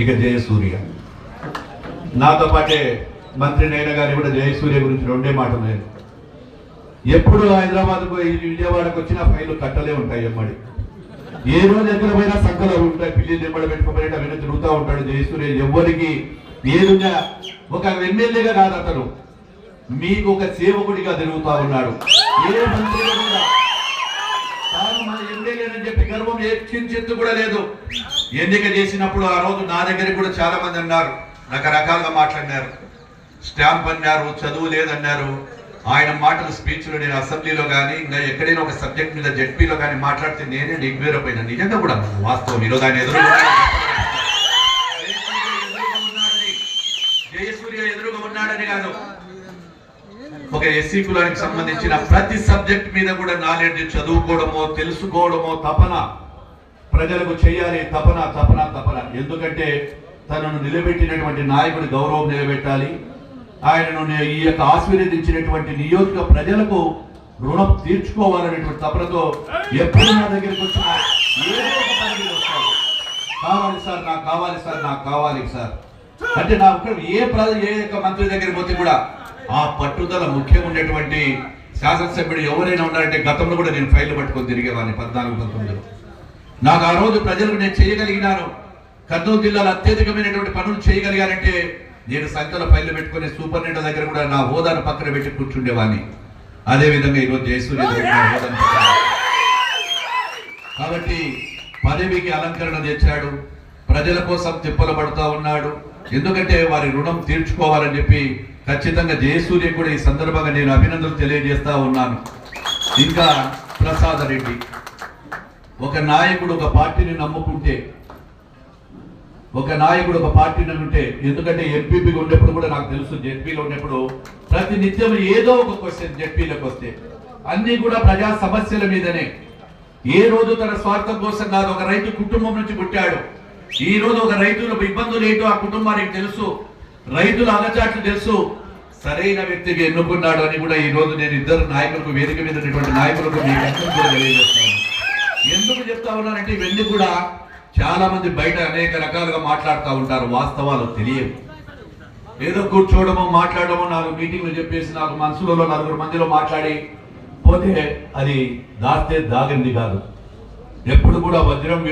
ఇక జయసూర్య నాతో పాటే మంత్రి నయన గారి కూడా జయసూర్య గురించి రెండే మాటలు లేదు ఎప్పుడు హైదరాబాద్ పోయి విజయవాడకు వచ్చిన ఫైలు కట్టలే ఉంటాయి ఎమ్మడి. ఏ రోజు ఎక్కడ పోయినా ఉంటాయి. పిల్లి ఎమ్మడి పెట్టుకోబోయేట వెను తిరుగుతూ ఉంటాడు జయసూర్య. ఎవరికి ఏదున్నా ఒక ఎమ్మెల్యేగా కాదు అతను. మీకు ఒక సేవకుడిగా తిరుగుతా ఉన్నాడు. ఏ మంత్రిగా కూడా తాను మన ఎమ్మెల్యేనని చెప్పి గర్వం ఏ కూడా లేదు. ఎన్నిక చేసినప్పుడు ఆ రోజు నా దగ్గర కూడా చాలా మంది అన్నారు. రకరకాలుగా మాట్లాడినారు. స్టాంప్ అన్నారు చదువు లేదన్నారు. ఆయన మాటలు స్పీచ్లో నేను అసెంబ్లీలో కానీ ఇంకా ఎక్కడైనా ఒక సబ్జెక్ట్ మీద జడ్పీలో కానీ మాట్లాడితే నేనే నిగ్వేరపోయినా నిజంగా కూడా వాస్తవం. ఈరోజు ఆయన ఎదురు జయసూర్య ఎదురుగా ఉన్నాడని కాదు ఒక ఎస్సీ కులానికి సంబంధించిన ప్రతి సబ్జెక్ట్ మీద కూడా నాలెడ్జ్ చదువుకోవడమో తెలుసుకోవడమో తపన. ప్రజలకు చేయాలి తపన తపన తపన. ఎందుకంటే తనను నిలబెట్టినటువంటి నాయకుడి గౌరవం నిలబెట్టాలి. ఆయనను ఈ యొక్క ఆశీర్వదించినటువంటి నియోజక ప్రజలకు రుణం తీర్చుకోవాలనేటువంటి తపనతో ఎప్పుడు నా దగ్గరికి వచ్చినా ఏదో ఒక కావాలి సార్ నాకు కావాలి సార్ నాకు కావాలి సార్. అంటే నా ఒక్క ఏ ప్ర ఏ యొక్క మంత్రి దగ్గరికి పోతే కూడా ఆ పట్టుదల ముఖ్యం ఉండేటువంటి శాసనసభ్యుడు ఎవరైనా ఉన్నారంటే గతంలో కూడా నేను ఫైల్ పట్టుకొని తిరిగేవాడిని పద్నాలుగు పంతొమ్మిదిలో. నాకు ఆ రోజు ప్రజలకు నేను చేయగలిగినాను. కర్నూలు జిల్లాలో అత్యధికమైనటువంటి పనులు చేయగలిగానంటే నేను సంఖ్యలో ఫైళ్ళు పెట్టుకుని సూపరింటెండెంట్ దగ్గర కూడా నా హోదాను పక్కన పెట్టి కూర్చుండేవాడిని. అదే విధంగా ఈరోజు జయసూర్య కాబట్టి పదవికి అలంకరణ తెచ్చాడు. ప్రజల కోసం తిప్పలు పడుతూ ఉన్నాడు. ఎందుకంటే వారి రుణం తీర్చుకోవాలని చెప్పి ఖచ్చితంగా జయసూర్య కూడా ఈ సందర్భంగా నేను అభినందనలు తెలియజేస్తా ఉన్నాను. ఇంకా ప్రసాద రెడ్డి. ఒక నాయకుడు ఒక పార్టీని నమ్ముకుంటే ఒక నాయకుడు ఒక పార్టీని ఉంటే ఎందుకంటే ఎంపీపీగా ఉన్నప్పుడు కూడా నాకు తెలుసు జెడ్పీలో ఉన్నప్పుడు ప్రతి నిత్యం ఏదో ఒక క్వశ్చన్ జెడ్పీలోకి వస్తే అన్ని కూడా ప్రజా సమస్యల మీదనే. ఏ రోజు తన స్వార్థం కోసం కాదు ఒక రైతు కుటుంబం నుంచి పుట్టాడు. ఈ రోజు ఒక రైతులకు ఇబ్బందులు ఏంటో ఆ కుటుంబానికి తెలుసు. రైతుల అలచాట్లు తెలుసు. సరైన వ్యక్తికి ఎన్నుకున్నాడు అని కూడా ఈ రోజు నేను ఇద్దరు నాయకులకు వేదిక మీద ఉన్నటువంటి నాయకులకు మీకు తెలియజేస్తాను ఎందుకు చెప్తా ఉన్నానంటే ఇవన్నీ కూడా చాలా మంది బయట అనేక రకాలుగా మాట్లాడుతూ ఉంటారు. వాస్తవాలు తెలియవు. ఏదో కూర్చోవడము మాట్లాడము నాలుగు మీటింగ్లు చెప్పేసి నాలుగు మనసులలో నలుగురు మందిలో మాట్లాడి పోతే అది దాస్తే దాగింది కాదు. ఎప్పుడు కూడా వజ్రం